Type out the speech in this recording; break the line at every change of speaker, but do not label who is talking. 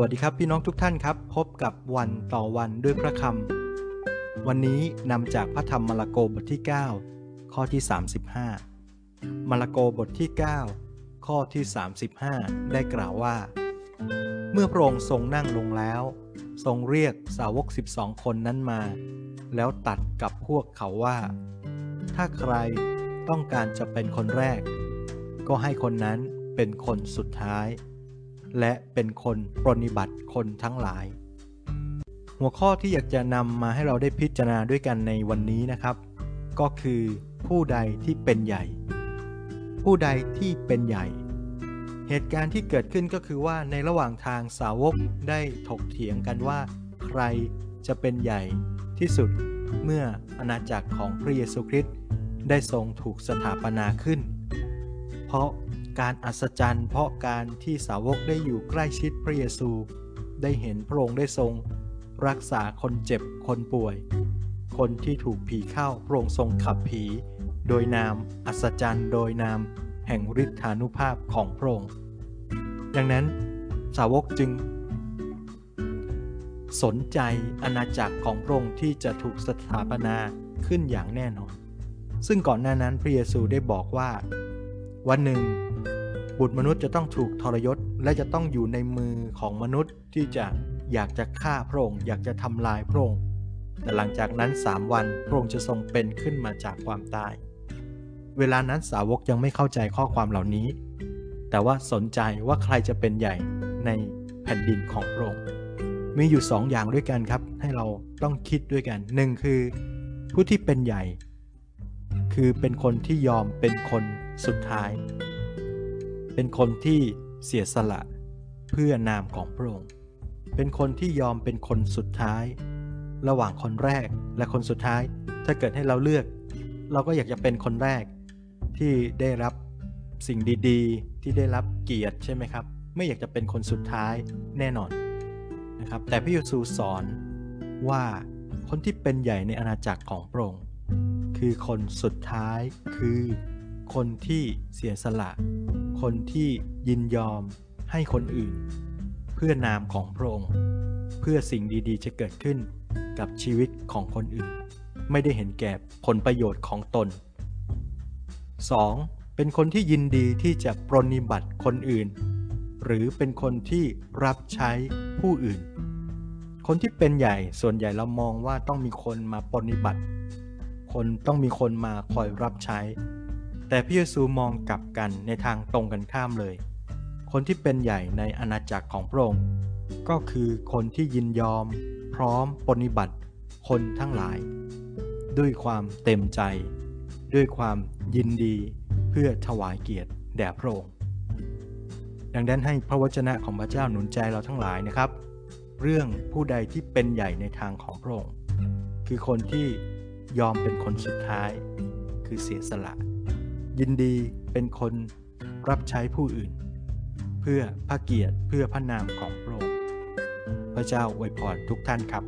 วัสดีครับ พี่น้องทุกท่านครับ พบกับวันต่อวันด้วยพระคำวันนี้นำจากพระธรรมมาระโกบทที่ 9 ข้อที่ 35มาระโกบทที่ 9 ข้อที่ 35 ได้กล่าวว่า เมื่อพระองค์ทรงนั่งลงแล้ว ทรงเรียกสาวก 12 คนนั้นมา แล้วตัดกับพวกเขาว่า ถ้าใครต้องการจะเป็นคนแรก ก็ให้คนนั้นเป็นคนสุดท้าย และเป็นคนปรนนิบัติคนทั้งหลาย หัวข้อที่อยากจะนำมาให้เราได้พิจารณาด้วยกันในวันนี้นะครับ ก็คือผู้ใดที่เป็นใหญ่ ผู้ใดที่เป็นใหญ่ เหตุการณ์ที่เกิดขึ้นก็คือว่าในระหว่างทางสาวกได้ถกเถียงกันว่า ใครจะเป็นใหญ่ที่สุดเมื่ออาณาจักรของพระเยซูคริสต์ได้ทรงถูกสถาปนาขึ้น เพราะ การอัศจรรย์เพราะการที่สาวกได้อยู่ใกล้ชิดพระเยซู ได้เห็นพระองค์ได้ทรง รักษาคนเจ็บคนป่วย คนที่ถูกผีเข้าพระองค์ทรงขับผี โดยนามอัศจรรย์ โดยนามแห่งฤทธานุภาพของพระองค์ดังนั้นสาวกจึง สนใจอาณาจักรของพระองค์ที่จะถูกสถาปนาขึ้นอย่างแน่นอน ซึ่งก่อนหน้านั้นพระเยซูได้บอกว่า วันหนึ่ง บุตรมนุษย์จะต้องถูกทรยศ และจะต้องอยู่ในมือของมนุษย์ที่จะอยากจะฆ่าพระองค์อยากจะทำลายพระองค์แต่หลังจากนั้นสามวันพระองค์จะทรงเป็นขึ้นมาจากความตาย เวลานั้นสาวกยังไม่เข้าใจข้อความเหล่านี้ แต่ว่าสนใจว่าใครจะเป็นใหญ่ในแผ่นดินของพระองค์มีอยู่สองอย่างด้วยกันครับ ให้เราต้องคิดด้วยกันหนึ่งคือ ผู้ที่เป็นใหญ่ คือเป็นคนที่ยอมเป็นคนสุดท้าย เป็นคนที่เสียสละเพื่อนามของพระองค์ เป็นคนที่ยอมเป็นคนสุดท้าย ระหว่างคนแรกและคนสุดท้าย ถ้าเกิดให้เราเลือก เราก็อยากจะเป็นคนแรกที่ได้รับสิ่งดีๆ ที่ได้รับเกียรติใช่ไหมครับ ไม่อยากจะเป็นคนสุดท้ายแน่นอนนะครับ แต่พระเยซูสอนว่าคนที่เป็นใหญ่ในอาณาจักรของพระองค์คือคนสุดท้ายคือคนที่เสียสละ คนที่ยินยอมให้คนอื่น เพื่อนามของพระองค์ เพื่อสิ่งดีๆ จะเกิดขึ้นกับชีวิตของคนอื่น ไม่ได้เห็นแก่ผลประโยชน์ของตน 2. เป็นคนที่ยินดีที่จะปรนนิบัติคนอื่น หรือเป็นคนที่รับใช้ผู้อื่น คนที่เป็นใหญ่ส่วนใหญ่เรามองว่าต้องมีคนมาปรนนิบัติ คนต้องมีคนมาคอยรับใช้ แต่พระเยซูมองกลับกันในทางตรงกันข้ามเลย คนที่เป็นใหญ่ในอาณาจักรของพระองค์ ก็คือคนที่ยินยอม พร้อมปรนนิบัติ คนทั้งหลาย ด้วยความเต็มใจ ด้วยความยินดีเพื่อถวายเกียรติแด่พระองค์ดังนั้นให้พระวจนะของพระเจ้าหนุนใจเราทั้งหลายนะครับ เรื่องผู้ใดที่เป็นใหญ่ในทางของพระองค์ คือคนที่ยอมเป็นคนสุดท้าย คือเสียสละ ยินดีเป็นคนรับใช้ผู้อื่น เพื่อพระเกียรติเพื่อพระนามของพระองค์พระเจ้าอวยพรทุกท่านครับ